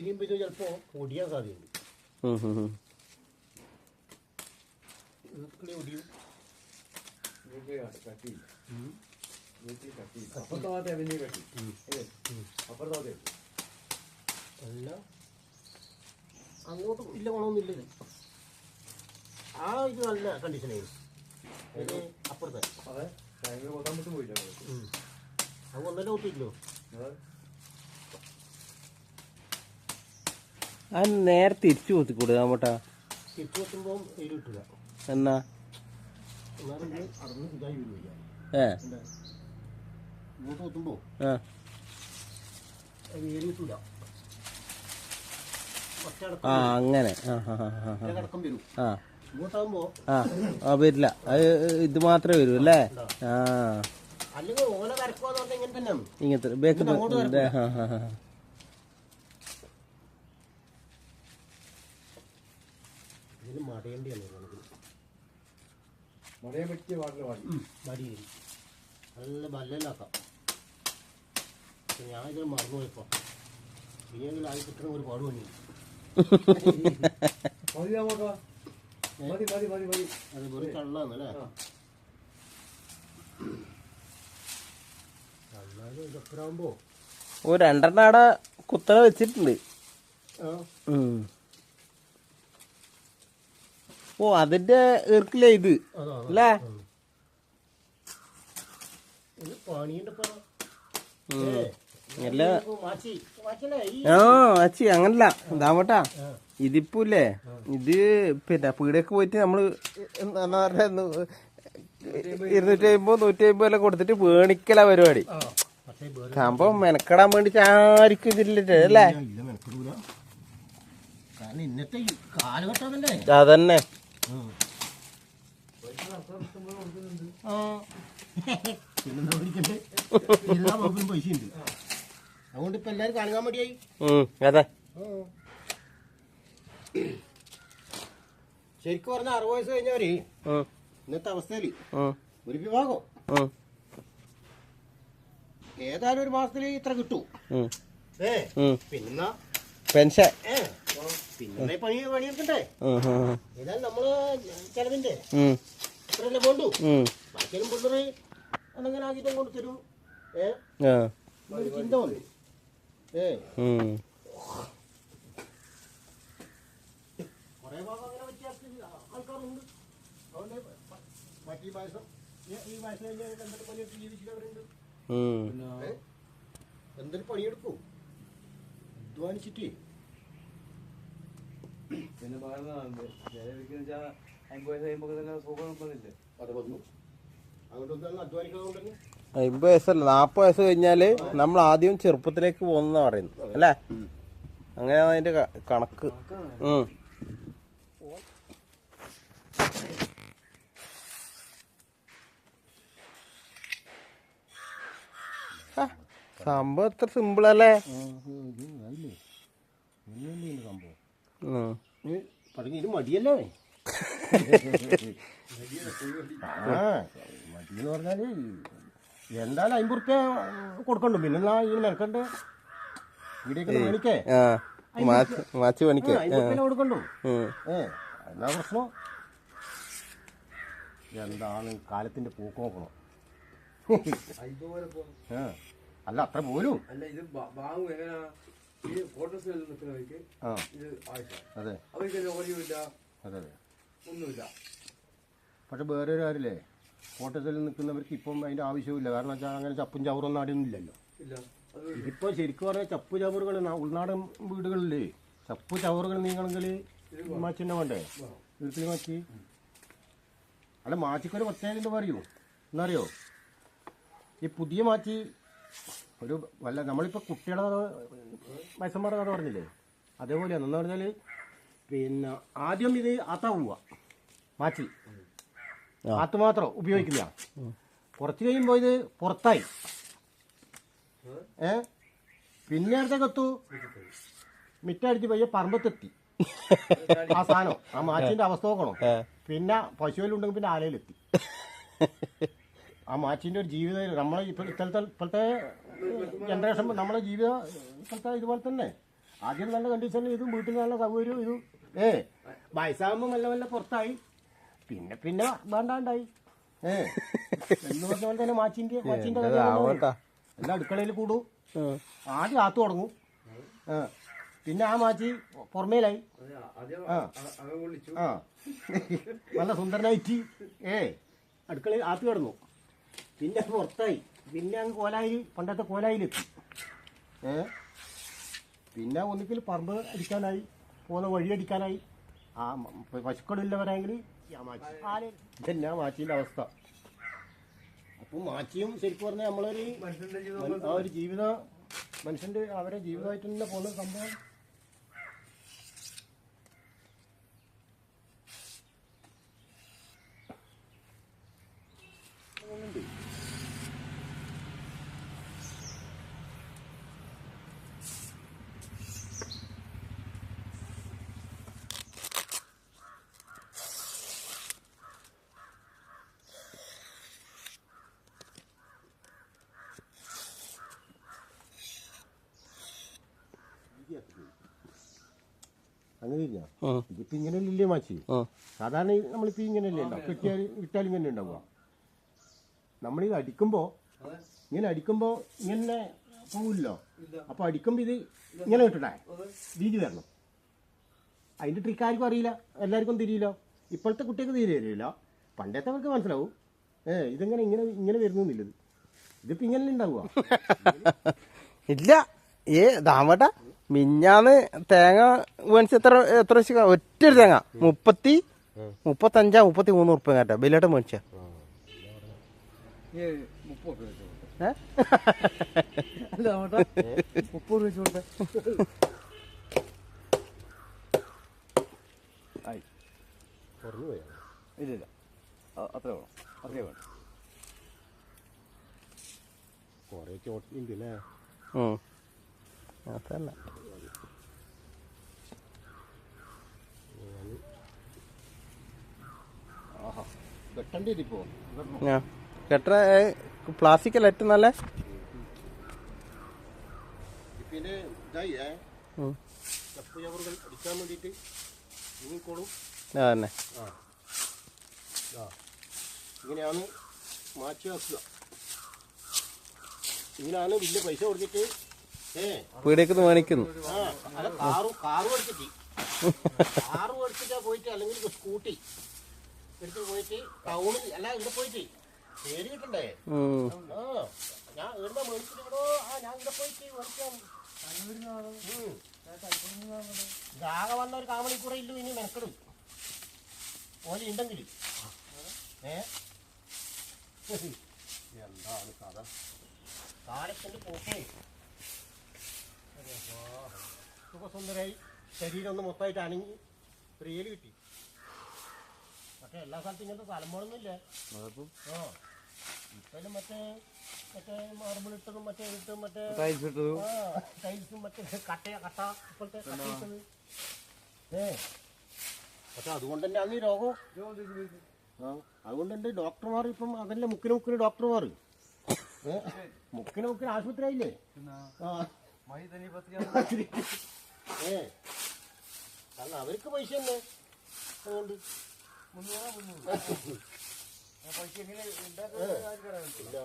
ഇനിയും പിന്നെ ചിലപ്പോ ഒടിയാൻ സാധ്യതയുണ്ട്. ഇതൊക്കെ ഒടിയും. അല്ലേ? അങ്ങോട്ട് ഇല്ല ഗുണമൊന്നുമില്ല ഇത്. ആ ഇത് നല്ല കണ്ടീഷനായിരുന്നു ഇത് അപ്പുറത്തെ. അതെ. ഒന്നല്ല ഒത്തില്ലോ അത് നേരെ തിരിച്ചു കൊത്തിക്കൂടെ തിരിച്ചു കിട്ടില്ല എന്നാ? ഏ. എന്താ? ഇങ്ങോട്ട് കൊത്തുമ്പോൾ ആ. അങ്ങനെ. ആ ആ ആ, വരില്ല. അത് ഇത് മാത്രമേ വരൂ അല്ലേ? ആ. ഇങ്ങനത്തെ ബേക്ക് ആ ആ ആ. മടയേണ്ടിയാണ് കണക്കിന് മഴയെ പറ്റിയ വാട്ടിൽ വാടി. മടി നല്ല ബല്ലലാക്കാം പക്ഷെ ഞാൻ ഇതിന് മറന്നു പോയപ്പോ ഇനിയെങ്കിലും ആയി കിട്ടണ ഒരു പാട് പണി മതി അങ്ങോട്ടോ മതി മതി മതി മതി. അത് വെറും കള്ളാന്നല്ലേ? ഇതൊക്കെ ഓ രണ്ടെണ്ണ അവിടെ കുത്തറ വെച്ചിട്ടുണ്ട്. ആ. ഉം. ഓ അതിന്റെ ഈർക്കിലേ ഇത്? അല്ലേ? ആ അച്ചി അങ്ങനല്ല. ഇതിപ്പോല്ലേ? ഇതിപ്പൂല്ലേ ഇത് പിന്നെ പീടൊക്കെ പോയിട്ട് നമ്മൾ എന്താ പറയാ ഇരുന്നൂറ്റി അമ്പത് നൂറ്റി അമ്പത് എല്ലാം കൊടുത്തിട്ട് വേണിക്കല പരിപാടി. സംഭവം മെനക്കെടാൻ വേണ്ടിട്ട് ആർക്കും ഇതില്ലേ അല്ലേ? അതന്നെ. എല്ലാ വകുപ്പിലും പൈസ ഉണ്ട് അതുകൊണ്ട് ഇപ്പൊ എല്ലാരും മടിയായി അതെ. ശരിക്കും പറഞ്ഞ അറുപത് വയസ്സ് കഴിഞ്ഞവര് ഇന്നത്തെ അവസ്ഥയിൽ ഒരു വിഭാഗം ഏതായാലും ഒരു മാസത്തിൽ ഇത്ര കിട്ടൂ. ഏ? പിന്നെ പെൻഷൻ. പിന്നെ പണി പണിയെടുക്കണ്ടേ? ഏതായാലും നമ്മൾ ചെലവിന്റെ ആക്കിയിട്ടും കൊണ്ട് തരും? ഏ? ചിന്ത ഏ? ഉം. ഭാഗം അങ്ങനെ വ്യത്യാസത്തിൽ ആൾക്കാരുണ്ട്. അതുകൊണ്ട് പ- മറ്റേ വയസ്സം ഈ- പണിയെടുത്ത്? എന്തൊരു പണിയെടുക്കൂ? അധ്വാനിച്ചിട്ട്. പിന്നെ പകർന്നതാണ് ചില വീട്ടിൽ വെച്ചാൽ അമ്പത് വയസ്സ് കഴിയുമ്പോൾ തന്നെ സുഖം വന്നില്ലേ അമ്പത് വയസ്സല്ല നാപ്പത് വയസ്സ് കഴിഞ്ഞാൽ നമ്മൾ ആദ്യം ചെറുപ്പത്തിലേക്ക് പോകുന്ന പറയുന്നു അല്ലേ അങ്ങനെയാണ് അതിന്റെ കണക്ക് ഉം. സംഭവം എത്ര സിമ്പിൾ അല്ലേ സംഭവം. പറഞ്ഞു ഇത് മടിയല്ലേ? ആ മടി എന്ന് പറഞ്ഞാൽ എന്തായാലും അമ്പത് റുപ്യ കൊടുക്കണ്ടു? പിന്നെ എന്നാ ഈ മെനക്കണ്ട് ഇവിടെയൊക്കെ ആ മാച്ച് പണിക്ക്. കൊടുക്കണ്ടു. ഏ എന്നാ പ്രശ്നം? എന്താണ് കാലത്തിന്റെ പൂക്ക് നോക്കണം. അല്ല അത്ര പോലും അല്ല ഇത് ബാങ്ങും എങ്ങനെയാ ഈ ഇത് ആവശ്യം അതെ. അവർക്ക് ജോലിയുമില്ല അതെ അതെ. ഒന്നുമില്ല. പക്ഷെ വേറെ ഒരു കാര്യമില്ലേ സെല്ലിൽ നിൽക്കുന്നവർക്ക് ഇപ്പം അതിന്റെ ആവശ്യമില്ല കാരണം വെച്ചാൽ അങ്ങനെ ചപ്പും ചവറൊന്നും ഇല്ലല്ലോ ഇല്ല. അത് ശരിക്കും പറഞ്ഞാൽ ചപ്പു ചവറുകൾ ഉൾനാടൻ വീടുകളിൽ ചപ്പു ചവറുകൾ നീങ്ങണമെങ്കിൽ മാച്ചിന്റെ വേണ്ടേ? വീട്ടിൽ മാച്ചി അല്ല മാച്ചിക്കൊരു പ്രത്യേകത പറയൂ. എന്നറിയോ ഈ പുതിയ മാച്ചി ഒരു വല്ല നമ്മളിപ്പോൾ കുട്ടികളെ കഥ വയസ്സന്മാരുടെ കഥ പറഞ്ഞില്ലേ? അതേപോലെയാണ് എന്ന് പറഞ്ഞാൽ പിന്നെ ആദ്യം ഇത് ആത്ത പോവുക മാറ്റി. ആത്ത് മാത്രം ഉപയോഗിക്കില്ല കുറച്ച് കഴിയുമ്പോൾ ഇത് പുറത്തായി. ഏ? പിന്നെ അടുത്തേക്കെത്തു മിറ്റടിച്ച് പയ്യെ പറമ്പത്തെത്തി. ആ സാധനം. ആ മാച്ചിന്റെ അവസ്ഥ നോക്കണം. പിന്നെ പശുവിലുണ്ടെങ്കിൽ പിന്നെ ആലയിലെത്തി. ആ മാച്ചിന്റെ ഒരു ജീവിത നമ്മളെ ഇപ്പൊ ഇപ്പോഴത്തെ ഇപ്പോഴത്തെ ജനറേഷൻ നമ്മളെ ജീവിത ഇപ്പോഴത്തെ ഇതുപോലെ തന്നെ. ആദ്യം നല്ല കണ്ടീഷനിൽ ഇതും വീട്ടിൽ നല്ല സൗകര്യവും ഇതും. ഏ വയസ്സാകുമ്പോൾ മെല്ലെ മെല്ലെ പുറത്തായി. പിന്നെ പിന്നെ വേണ്ടാണ്ടായി. ഏ എന്ന് പറഞ്ഞ പോലെ തന്നെ മാച്ചിന്റെ മാച്ചിന്റെ എല്ലാം അടുക്കളയിൽ കൂടും. ആദ്യം ആത്തു തുടങ്ങും. പിന്നെ ആ മാച്ചി പുറമേലായി. ആ. ആ. നല്ല സുന്ദരനായിട്ട് ഏ അടുക്കളയിൽ ആത്തു കിടന്നു. പിന്നെ പുറത്തായി. പിന്നെ അങ്ങ് കോലായി പണ്ടത്തെ കോലായിലെത്തി ഏ? പിന്നെ ഒന്നിക്കൽ പറമ്പ് അടിക്കാനായി പോകുന്ന വഴി അടിക്കാനായി. ആ പശുക്കളില്ല പശുക്കളില്ലവരെങ്കിൽ ഇതന്നെ ആ മാച്ചീന്റെ അവസ്ഥ. അപ്പം മാച്ചിയും ശരിക്കും പറഞ്ഞാൽ നമ്മളൊരു ആ ഒരു ജീവിത മനുഷ്യന്റെ അവരെ ജീവിതമായിട്ട് തന്നെ പോകുന്ന സംഭവം. അങ്ങനെ ഇല്ല ഉം. ഇതിപ്പോ ഇങ്ങനെയല്ലേ മാച്ചി. സാധാരണ നമ്മളിപ്പോ ഇങ്ങനെയല്ലേ ഉണ്ടാവും. കിട്ടിയാൽ ഇങ്ങനെ ഉണ്ടാവുക. നമ്മളിത് അടിക്കുമ്പോ ഇങ്ങനെ അടിക്കുമ്പോ ഇങ്ങനെ പോവില്ലോ? അപ്പൊ അടിക്കുമ്പോ ഇത് ഇങ്ങനെ കിട്ടണേ? രീതി വരണം. അതിന്റെ ട്രിക്ക് ആർക്കും അറിയില്ല. എല്ലാവർക്കും തിരിയില്ല. ഇപ്പോഴത്തെ കുട്ടികൾക്ക് തീരെ അറിയില്ല. പണ്ടത്തേവർക്ക് മനസ്സിലാവും. ഏ ഇതെങ്ങനെ ഇങ്ങനെ ഇങ്ങനെ വരുന്നില്ലത് ഇതിപ്പോ ഇങ്ങനെ ഉണ്ടാവുക? ഇല്ല. ഏ ദാമട്ട മിഞ്ഞാന്ന് തേങ്ങ മേടിച്ച് എത്ര എത്ര വെച്ച് ഒറ്റ ഒരു തേങ്ങ. മുപ്പത്തി മുപ്പത്തഞ്ചാ മുപ്പത്തി മൂന്ന് ഉറുപ്പ്യ കേട്ടോ. ബില്ലായിട്ട് മേടിച്ച. മുപ്പത് രൂപ വെച്ച് കൊടുത്തേ. ഏ? അല്ല അങ്ങോട്ടാ മുപ്പത് രൂപ വെച്ച് കൊടുത്തേ ആയി. കുറഞ്ഞു ഇല്ല. ഇല്ല അത്രേ വേണം അത്രേ വേണം കുറെ ചോട്ടുണ്ട് അല്ലേ ഉം. അതല്ല കെട്ട പ്ലാസ്റ്റിക് അല്ല ഏറ്റവും നല്ല? പിന്നെ അടിക്കാൻ വേണ്ടിയിട്ട് അതന്നെ. ഇങ്ങനെയാണ് മാറ്റി വെക്കുക. ഇങ്ങനെയാണ് വലിയ പൈസ കൊടുത്തിട്ട് പീടിയേക്ക് മാനിക്കുന്നു പോയിട്ട് അല്ലെങ്കിൽ സ്കൂട്ടി എടുത്ത് പോയിട്ട് ടൗണിൽ അല്ല ഇവിടെ പോയിട്ട് പേര് കിട്ടണ്ടേ? ഉം. ഞാൻ ഇവിടെ മേടിച്ചിട്ട് ഇവിടെ? ആ ഞാൻ ഇവിടെ പോയിട്ട് മേടിക്കാം. വന്ന ഒരു ഇല്ലു ഇനി മെനക്കെടും. ഓൽ ഉണ്ടെങ്കിൽ ഏ? എന്താണ് കഥ? കാലത്തിന്റെ പോക്കേ. സുഖസുന്ദരായി ശരീരം ഒന്ന് മൊത്തമായിട്ട് അണങ്ങി ഒരു ഏൽ കിട്ടി. പക്ഷെ എല്ലാ സ്ഥലത്തും ഇങ്ങനത്തെ തലമുറൊന്നുമില്ല ആ ഇപ്പം മറ്റേ മറ്റേ മാർബിൾ ഇട്ടതും മറ്റേ ഇട്ടും മറ്റേ ടൈൽസ് ഇട്ടതും? മറ്റേ കട്ട കട്ട ഇപ്പോഴത്തെ കട്ടയിട്ടത്. ഏ പക്ഷെ അതുകൊണ്ട് തന്നെ അന്ന് ഈ രോഗം. ആ. അതുകൊണ്ട് ഡോക്ടർമാർ ഇപ്പം അതല്ലേ മുക്കിന് മുക്കിന് ഡോക്ടർമാർ. ഏ മുക്കിന് മുക്കിന് ആശുപത്രി ആയില്ലേ ആ. പത്രിക ഏ കാരണം അവർക്ക് പൈസ തന്നെ. അതുകൊണ്ട്. പൈസ എങ്ങനെ ഉണ്ടാക്കാൻ ഇല്ല.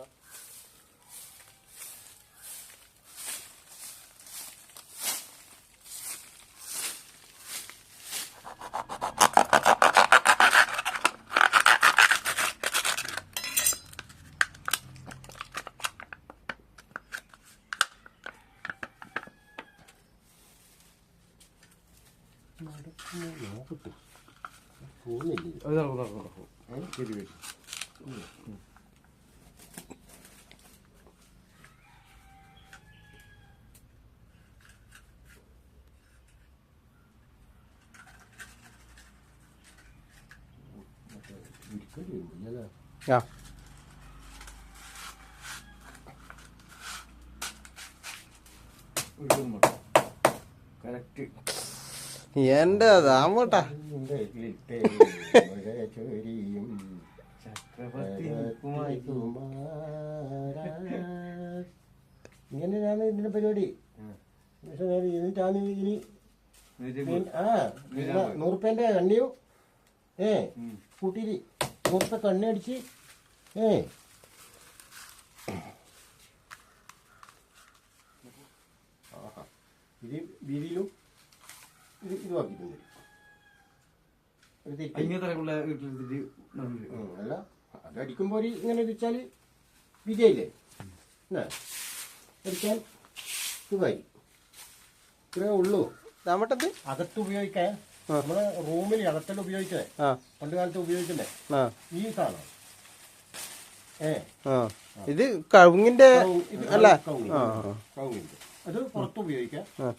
നോക്കട്ടെ പോകുന്നില്ല അത് നടക്കും നടക്കും നടക്കും ശരി വരും ഇരിക്കല്ലേ ആ കറക്റ്റ് എന്റെ ദാമട്ടാ ഇങ്ങനെയാണ് ഇതിന്റെ പരിപാടി. പക്ഷെ ഇനി ആ നൂറുപ്പേന്റെ എണ്ണയും ഏ കൂട്ടിരി. നൂറുപ്പ കണ്ണി അടിച്ച് ഏ. ഇത് വീതിയിലും ഇത് ഒരു തെറ്റ് വീട്ടിലെടുത്തിട്ട്. ഉം, അല്ല ഒരു ഇങ്ങനെ വെച്ചാൽ വിജയില്ലേ? എന്നാ അടിക്കാൻ സുഖമായി. ഇത്രേ ഉള്ളൂ. നമ്മട്ടത് അകത്ത് ഉപയോഗിക്കാൻ നമ്മളെ റൂമിൽ അകത്തെല്ലാം ഉപയോഗിക്കണേ ആ. പണ്ട് കാലത്ത് ഉപയോഗിക്കണ്ടേ ആ. ഈ സാധനം. ഏ. ആ. ഇത് കവുങ്ങിന്റെ കൗ- ഇത് അല്ല. കൗങ്ങിന്റെ. ആ ആ. കൗങ്ങിന്റെ. അത് പുറത്ത് ഉപയോഗിക്കാം. ആ.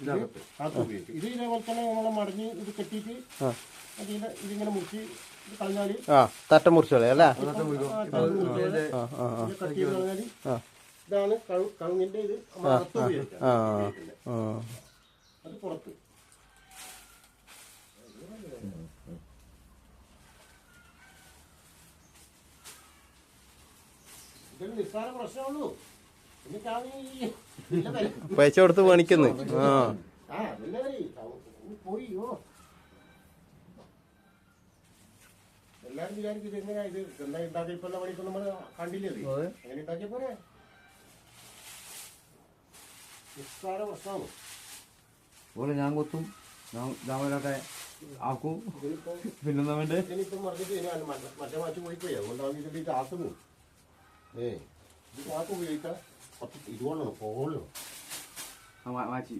ഇത് അകത്ത്. ഉപയോഗിക്കാം. ഇത് ഇതേപോലെ തന്നെ നമ്മളെ മടങ്ങി ഇത് കെട്ടിയിട്ട് ആ. അതിന്റെ ഇതിങ്ങനെ മുറിച്ച് ഇത് കളഞ്ഞാൽ ആ തട്ട മുറിച്ചോളെ അല്ലേ? കട്ട് ചെയ്ത് കളഞ്ഞാൽ ഇതാണ് കഴു- കഴുങ്ങിന്റെ ഇത് നമ്മൾ അകത്ത് ഉപയോഗിക്കാം ആ അത് പുറത്ത്. ഇതൊരു നിസ്സാര പ്രശ്നമുള്ളൂ പൈസ കൊടുത്ത് പണിക്കുന്നു. ആ. എല്ലാരും വിചാരിക്കും ഇത് എങ്ങനെയാ ഇത്? എന്താ ഉണ്ടാക്കിയപ്പോ പണിക്ക് നമ്മൾ കണ്ടില്ലേ ഇത്? അതെ. എങ്ങനെ ഉണ്ടാക്കിയ പോരെ? നിസ്സാര പ്രശ്നമാണ് പോലെ ഞാൻ കൊത്തും ഞാൻ വരാട്ടെ ആക്കും. മറിച്ചിട്ട് ഇനി മറ്റേ മറ്റേ പോയി പോയി അതുകൊണ്ടാണ് ഇതിന്റെ ഇത് ആക്കുന്നു ഏ ഇത് ആക്കും ഉപയോഗിക്കാം കുറച്ച് ഇത് കൊള്ളണം പോകണം ആ, മാ- മാറ്റി